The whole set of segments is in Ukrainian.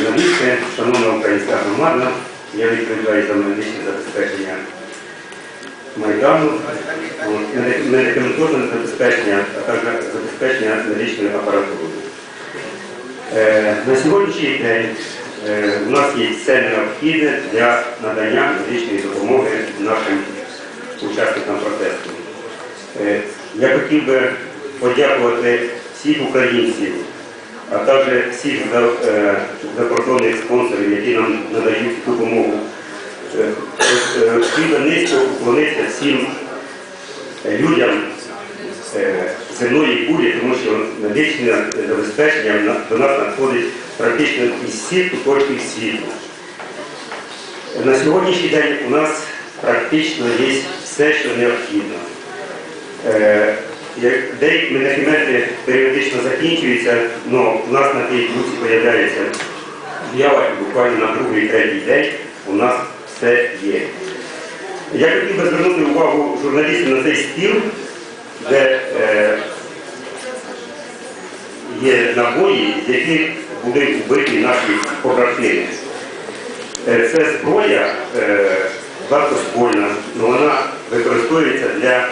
журналісти, шановна українська громада, я відповідаю за медичне забезпечення Майдану, медикаментозне забезпечення, а також забезпечення медичною апаратурою. Е, На сьогоднішній день е, у нас є все необхідне для надання медичної допомоги нашим учасникам протесту. Е, Я хотів би подякувати всіх українців, а також всіх е, закордонних спонсорів, які нам надають допомогу. Е, е, низько уклонитися всім людям земної кулі, тому що медичне забезпечення до нас надходить практично із всіх куточків світу. На сьогоднішній день у нас практично є все, що необхідно. Е, як Деякі медикаменти періодично закінчуються, але у нас на тій курсі з'являється об'ява і буквально на другий, третій день у нас все є. Я хотів би звернути увагу журналістів на цей стіл, де е, є набої, з яких були вбиті наші побратими. Е, Це зброя е, варкоствольна, але вона використовується для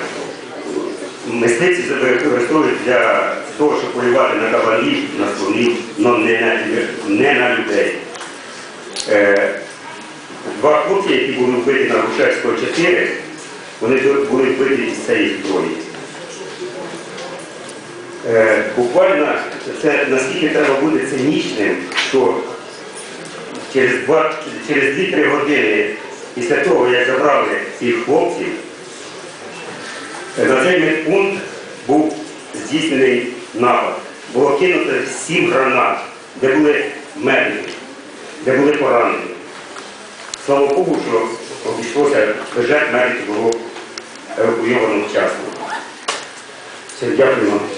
мисливці використовують для того, щоб полювати на кабанів, на слонів, але не на, не на людей. Е, Два хлопці, які були вбиті на Грушевського 4, вони були вбиті із цієї зброї. Е, Буквально це наскільки треба бути цинічним, що через 2-3 години після того, як забрали цих хлопців, на пункт був здійснений напад. Було кинуто сім гранат, де були медики, де були поранені. Слава Богу, що обійшлося бюджет медиків було евакуйовано вчасно. Всім вам.